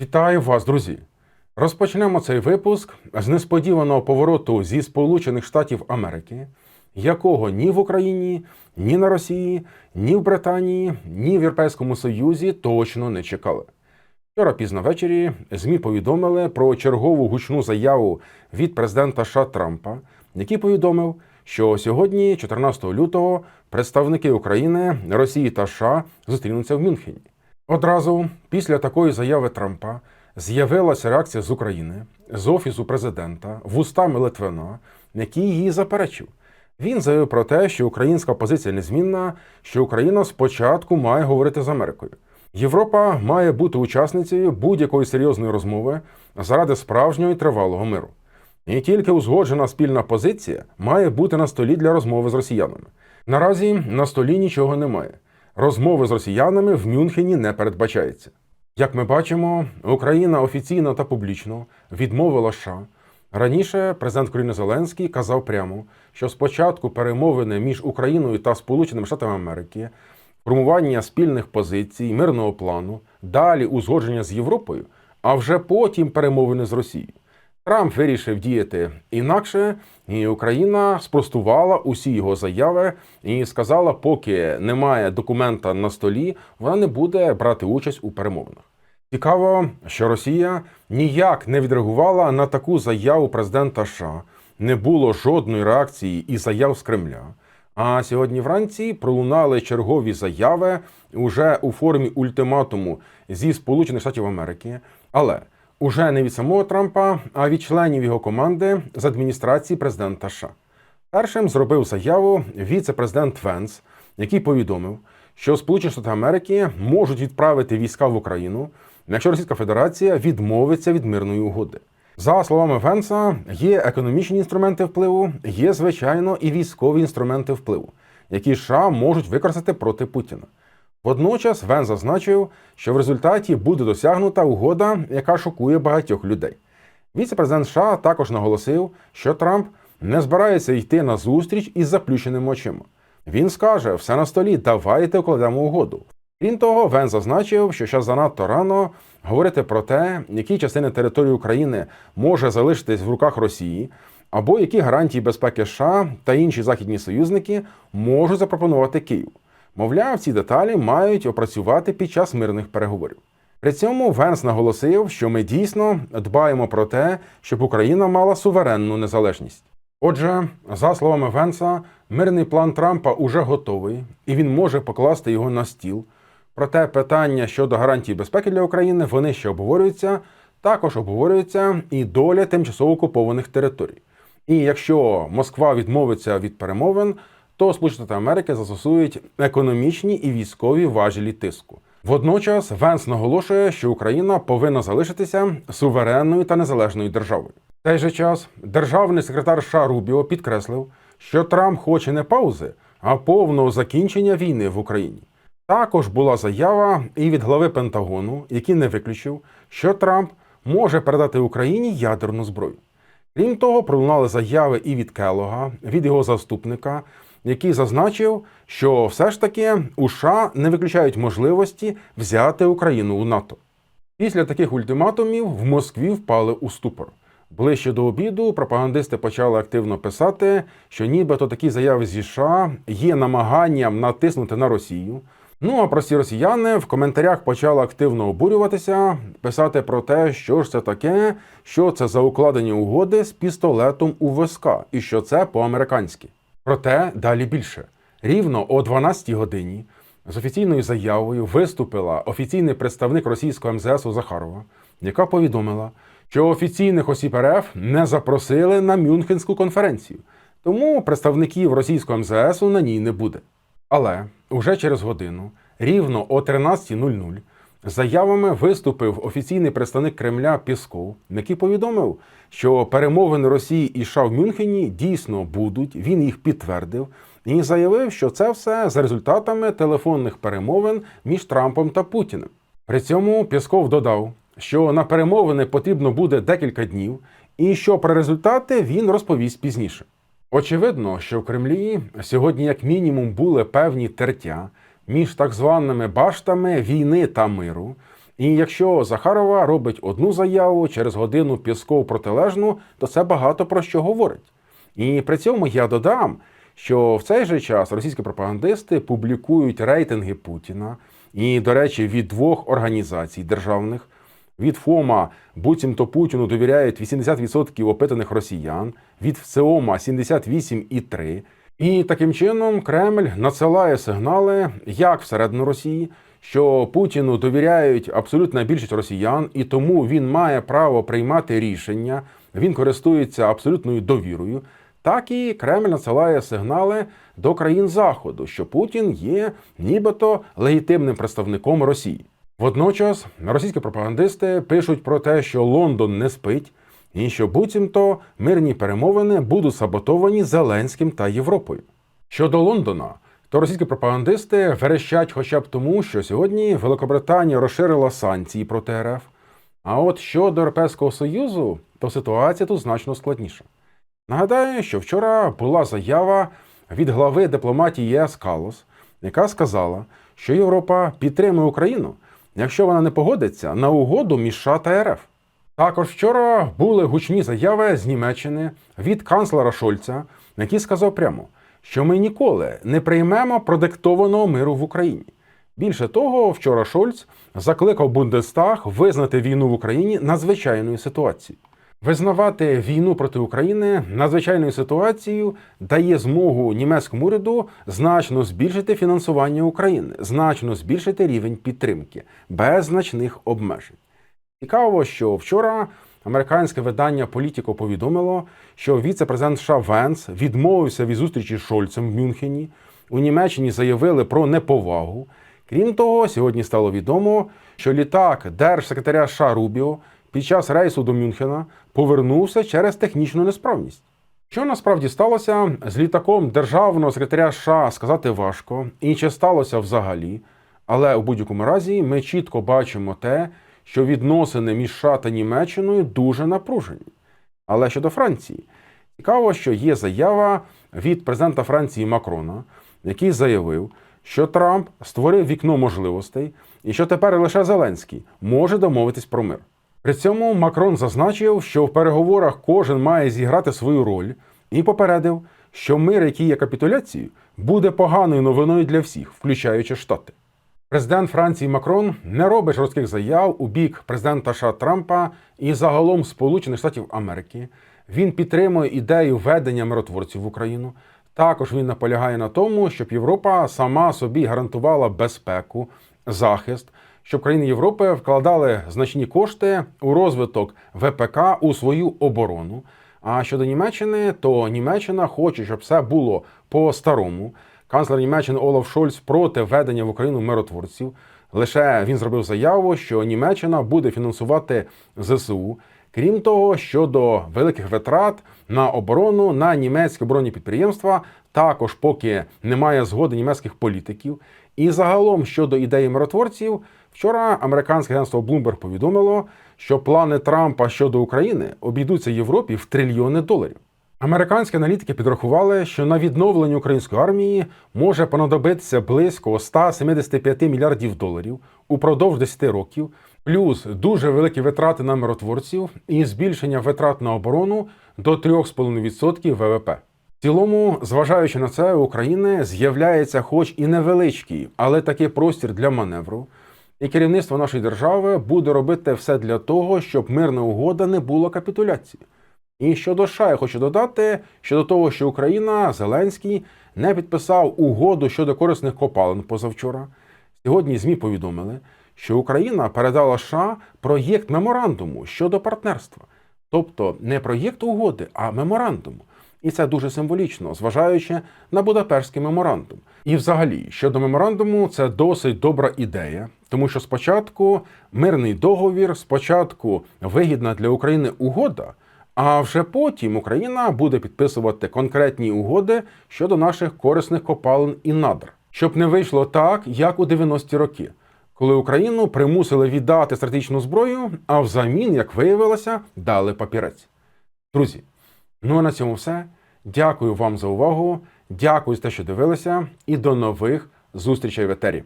Вітаю вас, друзі! Розпочнемо цей випуск з несподіваного повороту зі Сполучених Штатів Америки, якого ні в Україні, ні на Росії, ні в Британії, ні в Європейському Союзі точно не чекали. Вчора пізно ввечері ЗМІ повідомили про чергову гучну заяву від президента США Трампа, який повідомив, що сьогодні, 14 лютого, представники України, Росії та США зустрінуться в Мюнхені. Одразу після такої заяви Трампа з'явилася реакція з України, з офісу президента, вустами Литвина, який її заперечив. Він заявив про те, що українська позиція незмінна, що Україна спочатку має говорити з Америкою. Європа має бути учасницею будь-якої серйозної розмови заради справжнього і тривалого миру. І тільки узгоджена спільна позиція має бути на столі для розмови з росіянами. Наразі на столі нічого немає. Розмови з росіянами в Мюнхені не передбачається. Як ми бачимо, Україна офіційно та публічно відмовила США. Раніше президент України Зеленський казав прямо, що спочатку перемовини між Україною та Сполученими Штатами Америки, формування спільних позицій, мирного плану, далі узгодження з Європою, а вже потім перемовини з Росією. Трамп вирішив діяти інакше, і Україна спростувала усі його заяви і сказала, поки немає документа на столі, вона не буде брати участь у перемовинах. Цікаво, що Росія ніяк не відреагувала на таку заяву президента США, не було жодної реакції і заяв з Кремля. А сьогодні вранці пролунали чергові заяви уже у формі ультиматуму зі Сполучених Штатів Америки. Але уже не від самого Трампа, а від членів його команди з адміністрації президента США. Першим зробив заяву віце-президент Венс, який повідомив, що Сполучені Штати Америки можуть відправити війська в Україну, якщо Російська Федерація відмовиться від мирної угоди. За словами Венса, є економічні інструменти впливу, є звичайно і військові інструменти впливу, які США можуть використати проти Путіна. Водночас Вен зазначив, що в результаті буде досягнута угода, яка шокує багатьох людей. Віце-президент США також наголосив, що Трамп не збирається йти на зустріч із заплющеними очима. Він скаже: все на столі, давайте укладемо угоду. Крім того, Вен зазначив, що ще занадто рано говорити про те, які частини території України може залишитись в руках Росії, або які гарантії безпеки США та інші західні союзники можуть запропонувати Київ. Мовляв, ці деталі мають опрацювати під час мирних переговорів. При цьому Венс наголосив, що ми дійсно дбаємо про те, щоб Україна мала суверенну незалежність. Отже, за словами Венса, мирний план Трампа уже готовий, і він може покласти його на стіл. Проте питання щодо гарантій безпеки для України вони ще обговорюються. Також обговорюється і доля тимчасово окупованих територій. І якщо Москва відмовиться від перемовин, то Сполучені Штати Америки застосують економічні і військові важелі тиску. Водночас Венс наголошує, що Україна повинна залишитися суверенною та незалежною державою. В той же час державний секретар США Рубіо підкреслив, що Трамп хоче не паузи, а повного закінчення війни в Україні. Також була заява і від глави Пентагону, який не виключив, що Трамп може передати Україні ядерну зброю. Крім того, пролунали заяви і від Келога, від його заступника, який зазначив, що все ж таки у США не виключають можливості взяти Україну у НАТО. Після таких ультиматумів в Москві впали у ступор. Ближче до обіду пропагандисти почали активно писати, що нібито такі заяви зі США є намаганням натиснути на Росію. Ну а прості росіяни в коментарях почали активно обурюватися, писати про те, що ж це таке, що це за укладені угоди з пістолетом у виска, і що це по-американськи. Проте далі більше. Рівно о 12 годині з офіційною заявою виступила офіційний представник російського МЗСу Захарова, яка повідомила, що офіційних осіб РФ не запросили на Мюнхенську конференцію, тому представників російського МЗСу на ній не буде. Але уже через годину, рівно о 13.00, з заявами виступив офіційний представник Кремля Пісков, який повідомив, що перемовини Росії і США в Мюнхені дійсно будуть. Він їх підтвердив і заявив, що це все за результатами телефонних перемовин між Трампом та Путіним. При цьому Пісков додав, що на перемовини потрібно буде декілька днів, і що про результати він розповість пізніше. Очевидно, що в Кремлі сьогодні, як мінімум, були певні тертя між так званими баштами війни та миру, І якщо Захарова робить одну заяву через годину Пісков протилежну, то це багато про що говорить. І при цьому я додам, що в цей же час російські пропагандисти публікують рейтинги Путіна, і, до речі, від двох організацій державних. Від ФОМа буцімто Путіну довіряють 80% опитаних росіян, від ВЦОМа 78,3%. І таким чином Кремль надсилає сигнали як всередину Росії, що Путіну довіряють абсолютна більшість росіян, і тому він має право приймати рішення, він користується абсолютною довірою. Так і Кремль надсилає сигнали до країн Заходу, що Путін є нібито легітимним представником Росії. Водночас російські пропагандисти пишуть про те, що Лондон не спить, і що буцімто мирні перемовини будуть саботовані Зеленським та Європою. Щодо Лондона, то російські пропагандисти верещать хоча б тому, що сьогодні Великобританія розширила санкції проти РФ. А от щодо Європейського Союзу, то ситуація тут значно складніша. Нагадаю, що вчора була заява від глави дипломатії ЄС Калос, яка сказала, що Європа підтримує Україну, якщо вона не погодиться на угоду між США та РФ. Також вчора були гучні заяви з Німеччини від канцлера Шольца, який сказав прямо, що ми ніколи не приймемо продиктованого миру в Україні. Більше того, вчора Шольц закликав Бундестаг визнати війну в Україні надзвичайною ситуацією. Визнавати війну проти України надзвичайною ситуацією дає змогу німецькому уряду значно збільшити фінансування України, значно збільшити рівень підтримки без значних обмежень. Цікаво, що вчора американське видання Політіко повідомило, що віце-президент США Венс відмовився від зустрічі з Шольцем в Мюнхені. У Німеччині заявили про неповагу. Крім того, сьогодні стало відомо, що літак держсекретаря США Рубіо під час рейсу до Мюнхена повернувся через технічну несправність. Що насправді сталося з літаком державного секретаря США сказати важко, і чи сталося взагалі. Але у будь-якому разі ми чітко бачимо те, що відносини між США та Німеччиною дуже напружені. Але щодо Франції, цікаво, що є заява від президента Франції Макрона, який заявив, що Трамп створив вікно можливостей і що тепер лише Зеленський може домовитись про мир. При цьому Макрон зазначив, що в переговорах кожен має зіграти свою роль, і попередив, що мир, який є капітуляцією, буде поганою новиною для всіх, включаючи Штати. Президент Франції Макрон не робить жорстких заяв у бік президента США Трампа і загалом Сполучених Штатів Америки. Він підтримує ідею введення миротворців в Україну. Також він наполягає на тому, щоб Європа сама собі гарантувала безпеку, захист, щоб країни Європи вкладали значні кошти у розвиток ВПК у свою оборону. А щодо Німеччини, то Німеччина хоче, щоб все було по-старому. Канцлер Німеччини Олаф Шольц проти введення в Україну миротворців. Лише він зробив заяву, що Німеччина буде фінансувати ЗСУ. Крім того, щодо великих витрат на оборону на німецькі оборонні підприємства, також поки немає згоди німецьких політиків. І загалом щодо ідеї миротворців, вчора американське агентство Bloomberg повідомило, що плани Трампа щодо України обійдуться Європі в трильйони доларів. Американські аналітики підрахували, що на відновлення української армії може понадобитися близько 175 мільярдів доларів упродовж 10 років, плюс дуже великі витрати на миротворців і збільшення витрат на оборону до 3,5% ВВП. В цілому, зважаючи на це, у України з'являється, хоч і невеличкий, але такий простір для маневру. І керівництво нашої держави буде робити все для того, щоб мирна угода не була капітуляцією. І щодо США, я хочу додати щодо того, що Україна Зеленський не підписав угоду щодо корисних копалин позавчора. Сьогодні ЗМІ повідомили, що Україна передала США проєкт меморандуму щодо партнерства, тобто не проєкт угоди, а меморандуму. І це дуже символічно, зважаючи на Будапештський меморандум. І, взагалі, щодо меморандуму, це досить добра ідея, тому що спочатку мирний договір, спочатку вигідна для України угода. А вже потім Україна буде підписувати конкретні угоди щодо наших корисних копалин і надр, щоб не вийшло так, як у 90-ті роки, коли Україну примусили віддати стратегічну зброю, а взамін, як виявилося, дали папірець. Друзі, ну а на цьому все. Дякую вам за увагу. Дякую за те, що дивилися, і до нових зустрічей в етері.